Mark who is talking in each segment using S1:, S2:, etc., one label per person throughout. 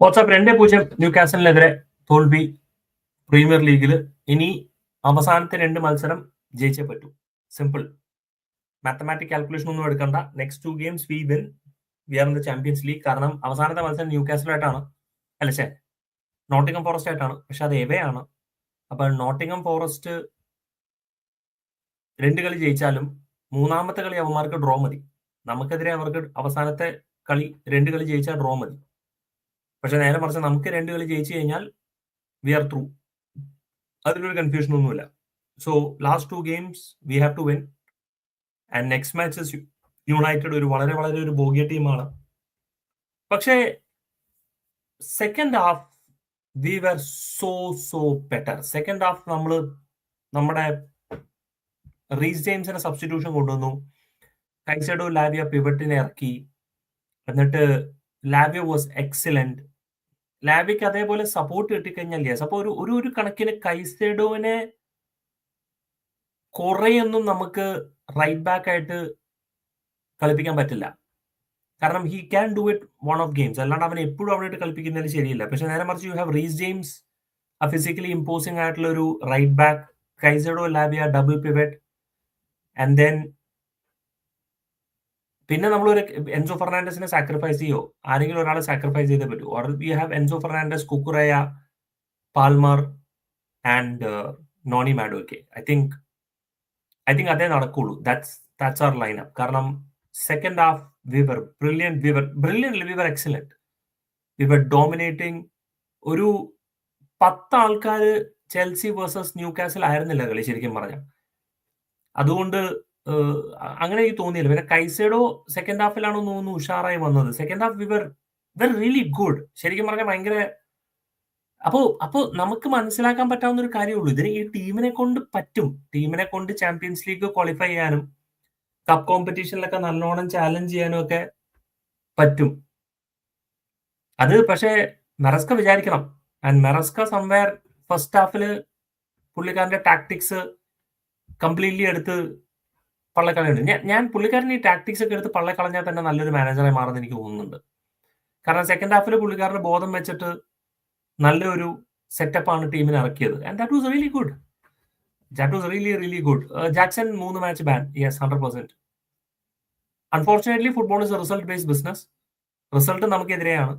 S1: WhatsApp രണ്ടേ പൂജ്യം new കാസലിനെതിരെ തോൽവി പ്രീമിയർ ലീഗിൽ ഇനി അവസാനത്തെ രണ്ട് മത്സരം ജയിച്ചേ പറ്റൂ. സിമ്പിൾ മാത്തമാറ്റിക് കാൽക്കുലേഷൻ ഒന്നും എടുക്കണ്ട. Next two games we win we are in the champions league കാരണം അവസാനത്തെ മത്സരം ന്യൂ കാസലായിട്ടാണ് അല്ല ശേ നോട്ടിംഗം ഫോറസ്റ്റ് ആയിട്ടാണ്. പക്ഷെ അത് എവേ ആണ് അപ്പൊ നോട്ടിംഗം ഫോറസ്റ്റ് രണ്ട് കളി ജയിച്ചാലും മൂന്നാമത്തെ കളി അവന്മാർക്ക് ഡ്രോ മതി. നമുക്കെതിരെ അവർക്ക് അവസാനത്തെ കളി രണ്ട് കളി ജയിച്ചാൽ ഡ്രോ മതി. പക്ഷെ നേരെ മറിച്ച് നമുക്ക് രണ്ട് കളി ജയിച്ചു കഴിഞ്ഞാൽ വി ആർ ത്രൂ അതിലൊരു കൺഫ്യൂഷൻ ഒന്നുമില്ല. So last two games we have to win and next matches United ഒരു വളരെ വളരെ ഒരു ബോഗിയ ടീമാണ് പക്ഷേ second half we were so so better second half നമ്മൾ നമ്മുടെ റീസ് ജെയിംസിന്റെ സബ്സ്റ്റിറ്റ്യൂഷൻ കൊണ്ടുവന്നു. കൈസഡോ ലാവിയ പിവട്ടിനെ ഇറക്കി. എന്നിട്ട് ലാവിയ വാസ് എക്സലന്റ് ലാവിക്ക് അതേപോലെ സപ്പോർട്ട് കിട്ടിക്കഴിഞ്ഞാൽ യെസ് അപ്പൊ ഒരു ഒരു ഒരു കണക്കിന് കൈസഡോവിനെ കുറേയൊന്നും നമുക്ക് റൈറ്റ് ബാക്ക് ആയിട്ട് കളിപ്പിക്കാൻ പറ്റില്ല. കാരണം he can do it one of games അല്ലാണ്ട് അവൻ എപ്പോഴും അവിടെ ഇട്ട് ശരിയില്ല. പക്ഷെ നേരെ മറിച്ച് യു ഹാവ് റീസ് ജെയിംസ് ആ ഫിസിക്കലി ഇമ്പോസിംഗ് ആയിട്ടുള്ള ഒരു right back Caicedo Lavia double pivot and then പിന്നെ നമ്മൾ ഒരു എൻസോ ഫെർണാണ്ടസിനെ സാക്രിഫൈസ് ചെയ്യോ? ആരെങ്കിലും ഒരാളെ സാക്രിഫൈസ് ചെയ്തേ പറ്റൂ. Or we have Enzo Fernandez Cucurella Palmer and Noni Madueke I think I think അതേ നടക്കുള്ളൂ. That's that's our line up കാരണം second half we were brilliant we were brilliant we were excellent we were dominating ഒരു പത്ത് ആൾക്കാർ Chelsea versus new castle ആയിരുന്നില്ല കളി ശരിക്കും പറഞ്ഞാൽ അതുകൊണ്ട് അങ്ങനെ എനിക്ക് തോന്നിയില്ല. പിന്നെ കൈസേഡോ സെക്കൻഡ് ഹാഫിലാണോ തോന്നുന്നു ഉഷാറായി വന്നത്. Second half we were were really good ശരിക്കും പറഞ്ഞാൽ ഭയങ്കര അപ്പോ അപ്പോ നമുക്ക് മനസ്സിലാക്കാൻ പറ്റാവുന്ന ഒരു കാര്യമുള്ളൂ ഇതിന് ഈ ടീമിനെ കൊണ്ട് പറ്റും. ടീമിനെ കൊണ്ട് ചാമ്പ്യൻസ് ലീഗ് ക്വാളിഫൈ ചെയ്യാനും കപ്പ് കോമ്പറ്റീഷനിലൊക്കെ നല്ലോണം ചാലഞ്ച് ചെയ്യാനും ഒക്കെ പറ്റും. അത് പക്ഷേ മെറസ്ക വിചാരിക്കണം. ആൻഡ് മെറസ്ക സംവെയർ ഫസ്റ്റ് ഹാഫിൽ പുള്ളിക്കാരന്റെ ടാക്ടിക്സ് കംപ്ലീറ്റ്ലി എടുത്ത് പള്ളക്കളയുണ്ട് ഞാൻ ഞാൻ പുള്ളിക്കാരൻ ഈ ടാക്ടിക്സ് ഒക്കെ എടുത്ത് പള്ളക്കളഞ്ഞാൽ തന്നെ നല്ലൊരു മാനേജറായി മാറുന്ന എനിക്ക് തോന്നുന്നുണ്ട്. കാരണം സെക്കൻഡ് ഹാഫിൽ പുള്ളിക്കാരന്റെ ബോധം വെച്ചിട്ട് നല്ലൊരു സെറ്റപ്പാണ് ടീമിന് ഇറക്കിയത്. And that was really good that was really really good Jackson മൂന്ന് match ban yes hundred percent unfortunately football is result based business result നമുക്കെതിരെയാണ്.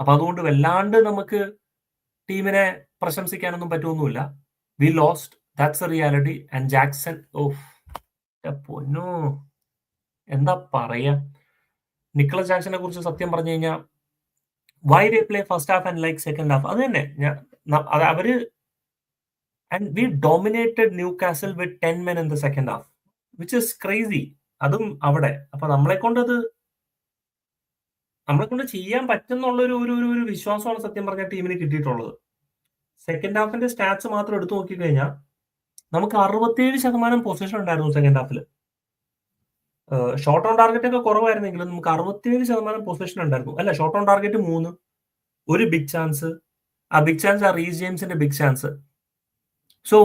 S1: അപ്പൊ അതുകൊണ്ട് വല്ലാണ്ട് നമുക്ക് ടീമിനെ പ്രശംസിക്കാനൊന്നും പറ്റുമൊന്നുമില്ല we lost that's a reality and Jackson off പൊന്നോ. എന്താ പറയാ? നിക്കളസ് ജാക്സനെ കുറിച്ച് സത്യം പറഞ്ഞു കഴിഞ്ഞാൽ why they play first half and like second half അത് തന്നെ. ഞാൻ അവർ and we dominated new castle with ten men in the second half which is crazy അതും അവിടെ. അപ്പൊ നമ്മളെ കൊണ്ടത് നമ്മളെ കൊണ്ട് ചെയ്യാൻ പറ്റുന്നുള്ള ഒരു ഒരു ഒരു വിശ്വാസമാണ് സത്യം പറഞ്ഞ ടീമിന് കിട്ടിയിട്ടുള്ളത്. സെക്കൻഡ് ഹാഫിന്റെ സ്റ്റാറ്റ്സ് മാത്രം എടുത്തു നോക്കിക്കഴിഞ്ഞാൽ നമുക്ക് അറുപത്തിയേഴ് ശതമാനം പൊസിഷൻ ഉണ്ടായിരുന്നു second Hafil short on target ഒക്കെ കുറവായിരുന്നെങ്കിലും നമുക്ക് അറുപത്തിയേഴ് ശതമാനം പൊസിഷൻ ഉണ്ടായിരുന്നു. അല്ല ഷോർട്ട് ഓൺ ടാർഗറ്റ് മൂന്ന്. ഒരു ബിഗ് ചാൻസ് ആ ബിഗ് ചാൻസ് ആ റീസ് ജെയിംസിന്റെ ബിഗ് ചാൻസ് സോ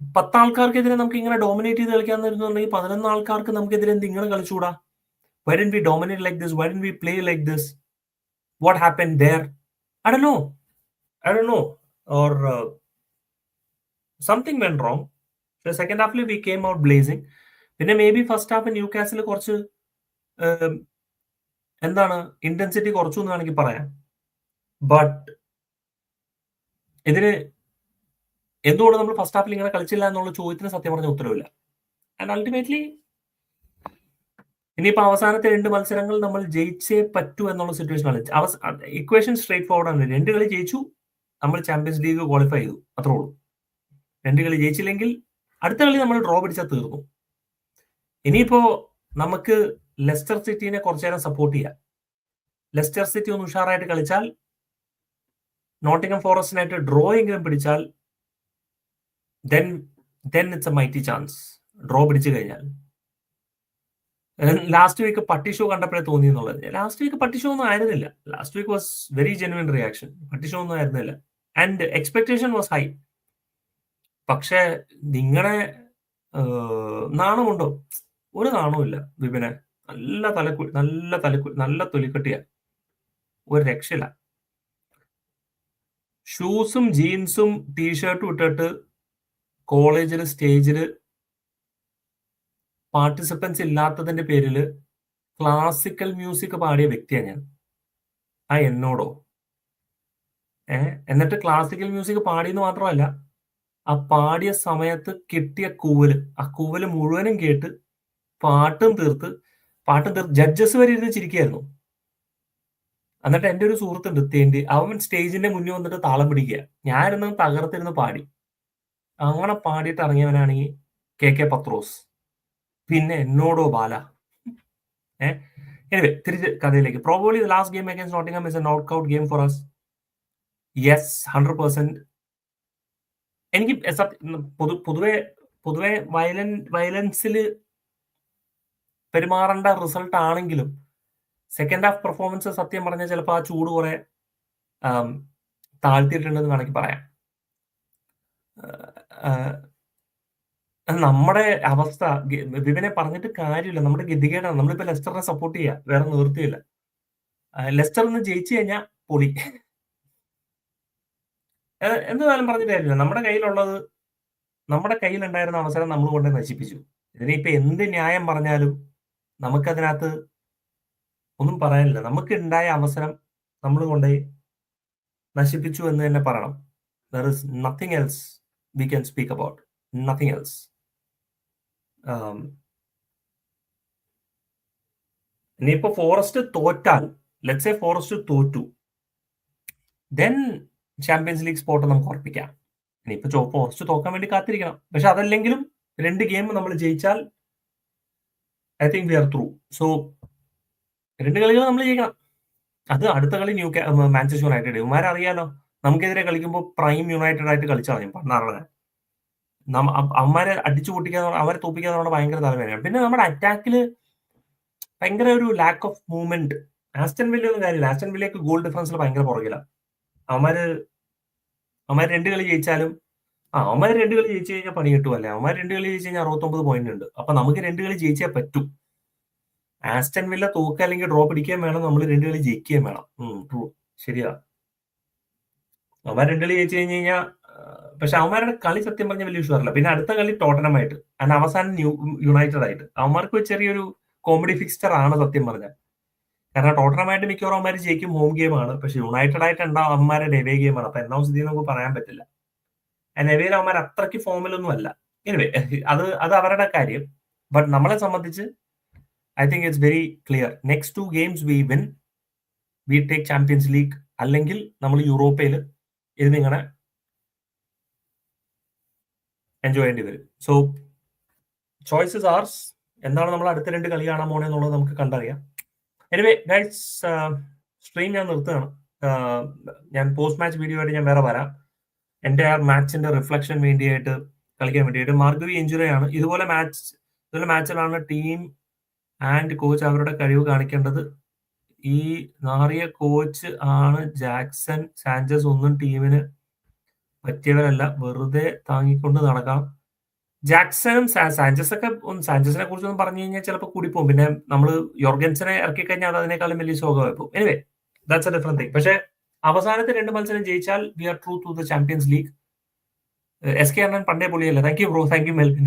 S1: പത്ത് ആൾക്കാർക്കെതിരെ നമുക്ക് ഇങ്ങനെ ഡോമിനേറ്റ് ചെയ്ത് കളിക്കാൻ വരുന്നുണ്ടെങ്കിൽ പതിനൊന്ന് ആൾക്കാർക്ക് നമുക്കെതിരെ എന്ത് ഇങ്ങനെ കളിച്ചുകൂടാ Y don't V dominate like this Y don't V play like this what happen there I Dr no I Dr no or something when wrong second Hafil we came out blazing പിന്നെ may be first half new castle കുറച്ച് എന്താണ് intensity കുറച്ചു എന്ന് വേണമെങ്കിൽ പറയാം. But ഇതിന് എന്തുകൊണ്ട് നമ്മൾ ഫസ്റ്റ് ഹാഫിൽ ഇങ്ങനെ കളിച്ചില്ല എന്നുള്ള ചോദ്യത്തിന് സത്യം പറഞ്ഞ ഉത്തരവില്ല. ആൻഡ് അൾട്ടിമേറ്റ്ലി ഇനിയിപ്പോ അവസാനത്തെ രണ്ട് മത്സരങ്ങൾ നമ്മൾ ജയിച്ചേ പറ്റൂ എന്നുള്ള സിറ്റുവേഷൻ ആണ്. ഇക്വേഷൻ സ്ട്രേറ്റ് ഫോർവേഡ് ആണ്. രണ്ട് കളി ജയിച്ചു നമ്മൾ ചാമ്പ്യൻസ് ലീഗ് ക്വാളിഫൈ ചെയ്തു. അത്രേ ഉള്ളൂ. രണ്ട് കളി ജയിച്ചില്ലെങ്കിൽ അടുത്ത കളി നമ്മൾ ഡ്രോ പിടിച്ചാൽ തീർന്നു. ഇനിയിപ്പോ നമുക്ക് ലെസ്റ്റർ സിറ്റിനെ കുറച്ചു നേരം സപ്പോർട്ട് ചെയ്യാം. ലെസ്റ്റർ സിറ്റി ഒന്ന് ഉഷാറായിട്ട് കളിച്ചാൽ നോട്ടിംഗം ഫോറസ്റ്റിനായിട്ട് ഡ്രോ എങ്കിലും പിടിച്ചാൽ then then it's a mighty chance draw പിടിച്ചു കഴിഞ്ഞാൽ. ലാസ്റ്റ് വീക്ക് പട്ടി ഷോ കണ്ടപ്പോഴേ തോന്നി എന്നുള്ളത്. ലാസ്റ്റ് വീക്ക് പട്ടി ഷോ ഒന്നും ആയിരുന്നില്ല. Last week was very genuine reaction പട്ടി ഷോ ഒന്നും ആയിരുന്നില്ല. ആൻഡ് എക്സ്പെക്ടേഷൻ വാസ് ഹൈ പക്ഷേ നിങ്ങളെ നാണമുണ്ടോ? ഒരു നാണവുമില്ല വിപിനെ. നല്ല തലക്കു നല്ല തലക്കു നല്ല തൊലിക്കെട്ടിയ. ഒരു രക്ഷയില്ല. ഷൂസും ജീൻസും ടീഷർട്ടും ഇട്ടിട്ട് കോളേജിൽ സ്റ്റേജിൽ പാർട്ടിസിപ്പൻസ് ഇല്ലാത്തതിന്റെ പേരിൽ ക്ലാസിക്കൽ മ്യൂസിക് പാടിയ വ്യക്തിയാണ് ഞാൻ. ആ എന്നോടോ. ഏ എന്നിട്ട് ക്ലാസിക്കൽ മ്യൂസിക് പാടിയെന്ന് മാത്രമല്ല ആ പാടിയ സമയത്ത് കിട്ടിയ കൂവൽ. ആ കൂവൽ മുഴുവനും കേട്ട് പാട്ടും തീർത്ത് പാട്ടും തീർത്ത് ജഡ്ജസ് വരെ ഇരുന്ന് ചിരിക്കുകയായിരുന്നു എന്നിട്ട് എന്റെ ഒരു സുഹൃത്തുണ്ട് തേണ്ടി. അവൻ സ്റ്റേജിന്റെ മുന്നിൽ വന്നിട്ട് താളം പിടിക്കുക. ഞാനിരുന്ന് തകർത്തിരുന്ന് പാടി. അങ്ങനെ പാടിയിട്ട് ഇറങ്ങിയവനാണ് ഈ കെ കെ പത്രോസ്. പിന്നെ എന്നോടോ ബാല. ഏ? എനിവേ തിരിച്ച് കഥയിലേക്ക്. Probably last game against Nottingham is a not out game for us yes hundred percent എനിക്ക് പൊതു പൊതുവെ പൊതുവെ വയലൻ വയലൻസിൽ പെരുമാറേണ്ട റിസൾട്ട് ആണെങ്കിലും സെക്കൻഡ് ഹാഫ് പെർഫോമൻസ് സത്യം പറഞ്ഞാൽ ചിലപ്പോൾ ആ ചൂട് കുറെ താഴ്ത്തിയിട്ടുണ്ടെന്ന് വേണമെങ്കിൽ പറയാം. നമ്മുടെ അവസ്ഥ വിപിനെ പറഞ്ഞിട്ട് കാര്യമില്ല. നമ്മുടെ ഗതികേടാണ്. നമ്മളിപ്പോ ലെസ്റ്ററിനെ സപ്പോർട്ട് ചെയ്യുക വേറെ നിവൃത്തിയില്ല ലെസ്റ്റർ ഒന്ന് ജയിച്ചു കഴിഞ്ഞാൽ പൊളി. എന്തായാലും പറഞ്ഞിട്ട് കാര്യമില്ല. നമ്മുടെ കയ്യിലുള്ളത് നമ്മുടെ കയ്യിലുണ്ടായിരുന്ന അവസരം നമ്മൾ കൊണ്ട് നശിപ്പിച്ചു. ഇതിനിപ്പോ എന്ത് ന്യായം പറഞ്ഞാലും നമുക്കതിനകത്ത് ഒന്നും പറയാനില്ല. നമുക്ക് ഉണ്ടായ അവസരം നമ്മൾ കൊണ്ട് നശിപ്പിച്ചു എന്ന് തന്നെ പറയണം. There is nothing else we can speak about nothing else ഇനിയിപ്പോ ഫോറസ്റ്റ് തോറ്റാൽ ലെറ്റ്സ് എ ഫോറസ്റ്റ് തോറ്റു. ദെൻ ചാമ്പ്യൻസ് ലീഗ് സ്പോട്ട് നമുക്ക് ഉറപ്പിക്കാം. ഇനിയിപ്പോ ഫോറസ്റ്റ് തോക്കാൻ വേണ്ടി കാത്തിരിക്കണം. പക്ഷെ അതല്ലെങ്കിലും രണ്ട് ഗെയിം നമ്മൾ ജയിച്ചാൽ I think we are through so രണ്ട് കളികൾ നമ്മൾ ജയിക്കണം. അത് അടുത്ത കളി ന്യൂ മാഞ്ചസ്റ്റർ യുണൈറ്റഡ് ഇവന്മാരെ അറിയാലോ. നമുക്കെതിരെ കളിക്കുമ്പോൾ പ്രൈം യുണൈറ്റഡ് ആയിട്ട് കളിച്ചാൽ ഞാൻ പണ്ടാറുടെ അവന്മാരെ അടിച്ചു പൊട്ടിക്കാൻ അവരെ തോപ്പിക്കാൻ നമ്മുടെ ഭയങ്കര തലവേദന പിന്നെ നമ്മുടെ അറ്റാക്കിൽ ഭയങ്കര ഒരു ലാക്ക് ഓഫ് മൂവ്മെന്റ് ആസ്റ്റൻ വില്ലൊന്നും കാര്യമില്ല ആസ്റ്റൻ വില്ലയൊക്കെ ഗോൾ ഡിഫറൻസിൽ ഭയങ്കര പുറകില. അവന്മാര് അവന്മാര് രണ്ട് കളി ജയിച്ചാലും ആ അവന്മാർ രണ്ട് കളി ജയിച്ചു കഴിഞ്ഞാൽ പണി കിട്ടും അല്ലേ അവന്മാര് രണ്ട് കളി ജയിച്ചു കഴിഞ്ഞാൽ അറുപത്തൊമ്പത് പോയിന്റ് ഉണ്ട്. അപ്പൊ നമുക്ക് രണ്ട് കളി ജയിച്ചേ പറ്റും. ആസ്റ്റൻ വില്ല തോക്കുക അല്ലെങ്കിൽ ഡ്രോപ്പ് പിടിക്കുകയും വേണം നമ്മൾ രണ്ട് കളി ജയിക്കുകയും വേണം. ട്രൂ ശരിയാ. അവന്മാർ രണ്ട് കളി ജയിച്ചു കഴിഞ്ഞ് കഴിഞ്ഞാൽ പക്ഷെ അവന്മാരുടെ കളി സത്യം പറഞ്ഞ വലിയ ഉഷാറില്ല പിന്നെ അടുത്ത കളി ടോട്ടനമായിട്ട് അതിന് അവസാനം ന്യൂ യുണൈറ്റഡ് ആയിട്ട്. അവന്മാർക്ക് ചെറിയൊരു കോമഡി ഫിക്സ്റ്റർ ആണ് സത്യം പറഞ്ഞാൽ കാരണം ടോട്ടനമായിട്ട് മിക്കവാറും അവന്മാർ ജയിക്കും ഹോം ഗെയിമാണ് പക്ഷെ യുണൈറ്റഡ് ആയിട്ട് ഉണ്ടാവും അവന്മാരുടെ ഡെവേ ഗെയിമാണ് അപ്പൊ എന്നാ സ്ഥിതി നമുക്ക് പറയാൻ പറ്റില്ല. നെവേയിൽ അവന്മാർ അത്രയ്ക്ക് ഫോമിലൊന്നും അല്ല. എനിവേ അത് അത് അവരുടെ കാര്യം. ബട്ട് നമ്മളെ സംബന്ധിച്ച് I think it's very clear next two games we win we take champions league അല്ലെങ്കിൽ നമ്മൾ യൂറോപ്പയിൽ ഇരുന്നിങ്ങനെ എൻജോയ് ചെയ്യേണ്ടി വരും. സോ ചോയ്സസ് ആർസ് എന്താണ് നമ്മൾ അടുത്ത രണ്ട് കളി കാണാൻ പോണെന്നുള്ളത് നമുക്ക് കണ്ടറിയാം. എനിവേ ഗൈസ് സ്ട്രീം ഞാൻ നിർത്തുകയാണ്. ഞാൻ പോസ്റ്റ് മാച്ച് വീഡിയോ ആയിട്ട് ഞാൻ വേറെ വരാം. എന്റെ ആ മാച്ചിന്റെ റിഫ്ലക്ഷൻ വേണ്ടിയായിട്ട് കളിക്കാൻ വേണ്ടിയിട്ട് മാർഗവി ഇഞ്ചുറി ആണ്. ഇതുപോലെ മാച്ച് ഇതുപോലെ മാച്ചിലാണ് ടീം ആൻഡ് കോച്ച് അവരുടെ കഴിവ് കാണിക്കേണ്ടത്. ഈ നാറിയ കോച്ച് ആണ് ജാക്സൺ സാഞ്ചസ്. ഒന്നും ടീമിന് പറ്റിയവരല്ല. വെറുതെ താങ്ങിക്കൊണ്ട് നടക്കാം ജാക്സണും സാഞ്ചസ് ഒക്കെ സാഞ്ചസിനെ കുറിച്ചൊന്നും പറഞ്ഞു കഴിഞ്ഞാൽ ചിലപ്പോൾ കൂടിപ്പോകും. പിന്നെ നമ്മൾ യോർഗൻസിനെ ഇറക്കി കഴിഞ്ഞാൽ അത് അതിനേക്കാളും വലിയ ശോകമായി പോകും anyway that's a different thing പക്ഷേ അവസാനത്തെ രണ്ട് മത്സരം ജയിച്ചാൽ we are through to the champions league S K അണ്ണൻ പണ്ടേ പൊളിയല്ല? Thank you bro thank you Melvin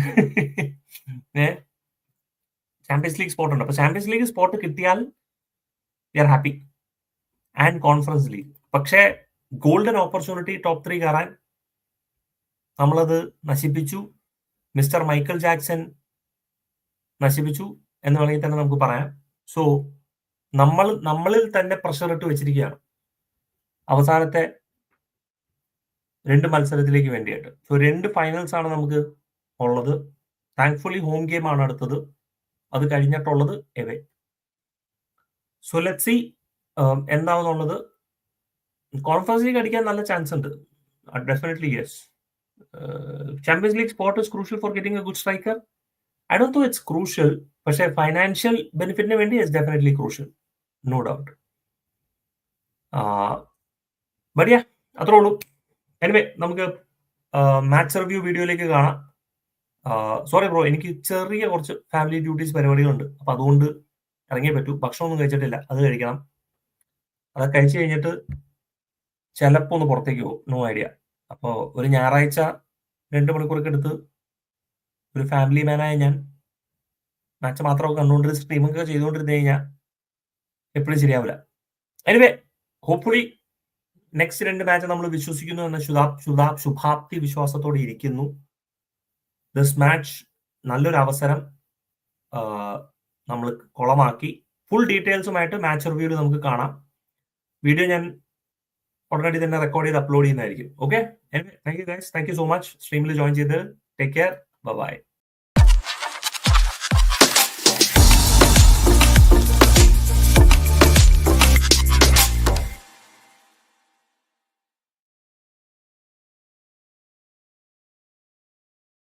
S1: champions league spot ഉണ്ട്. അപ്പൊ ചാമ്പ്യൻസ് ലീഗ് സ്പോട്ട് കിട്ടിയാൽ we are happy and conference league പക്ഷേ ഗോൾഡൻ ഓപ്പർച്യൂണിറ്റി ടോപ്പ് ത്രീ കയറാൻ നമ്മളത് നശിപ്പിച്ചു. Mister Michael Jackson നശിപ്പിച്ചു എന്ന് വേണമെങ്കിൽ തന്നെ നമുക്ക് പറയാം. സോ നമ്മൾ നമ്മളിൽ തന്നെ പ്രഷർ ഇട്ട് വെച്ചിരിക്കുകയാണ്. അവസാനത്തെ രണ്ട് മത്സരത്തിലേക്ക് വേണ്ടിയിട്ട്. സോ രണ്ട് ഫൈനൽസ് ആണ് നമുക്ക് ഉള്ളത്. താങ്ക്ഫുള്ളി ഹോം ഗെയിം ആണ് അടുത്തത്. അത് കഴിഞ്ഞിട്ടുള്ളത് എവേ. സോ ലെറ്റ് സി എന്താണെന്നുള്ളത് കോൺഫറൻസ് ലീഗ് അടിക്കാൻ നല്ല ചാൻസ് ഉണ്ട്. Definitely yes champions league spot is crucial for getting a good striker I do though it's crucial പക്ഷേ ഫൈനാൻഷ്യൽ ബെനിഫിറ്റിന് വേണ്ടി it's definitely crucial no doubt ബടിയ അത്രേ ഉള്ളൂ എനിവേ നമുക്ക് മാച്ച് റിവ്യൂ വീഡിയോയിലേക്ക് കാണാം സോറി ബ്രോ എനിക്ക് ചെറിയ കുറച്ച് ഫാമിലി ഡ്യൂട്ടീസ് പരിപാടികളുണ്ട്. അപ്പൊ അതുകൊണ്ട് ഇറങ്ങിയേ പറ്റൂ. ഭക്ഷണമൊന്നും കഴിച്ചിട്ടില്ല. അത് കഴിക്കണം. അത് കഴിച്ചു കഴിഞ്ഞിട്ട് ചിലപ്പോൾ ഒന്ന് പുറത്തേക്ക് പോകും. നോ ഐഡിയ അപ്പോൾ ഒരു ഞായറാഴ്ച രണ്ട് മണിക്കൂറൊക്കെ എടുത്ത് ഒരു ഫാമിലി മാനായ ഞാൻ മാച്ച് മാത്രമൊക്കെ കണ്ടുകൊണ്ടിരുന്ന സ്ട്രീമൊക്കെ ചെയ്തുകൊണ്ടിരുന്നു കഴിഞ്ഞാൽ എപ്പോഴും ശരിയാവില്ല എനിവേ ഹോപ്പ്ഫുള്ളി നെക്സ്റ്റ് രണ്ട് മാച്ച് നമ്മൾ വിശ്വസിക്കുന്നു എന്ന ശുദാ ശുദാ ശുഭാപ്തി വിശ്വാസത്തോടെ ഇരിക്കുന്നു. ദിസ് മാച്ച് നല്ലൊരു അവസരം നമ്മൾ കുളമാക്കി. ഫുൾ ഡീറ്റെയിൽസുമായിട്ട് മാച്ച് റിവ്യൂവിൽ നമുക്ക് കാണാം. വീഡിയോ ഞാൻ ഉടനടി തന്നെ റെക്കോർഡ് ചെയ്ത് അപ്ലോഡ് ചെയ്യുന്നതായിരിക്കും. Okay thank you guys thank you so much സ്ട്രീമിൽ join ചെയ്ത്. Take care bye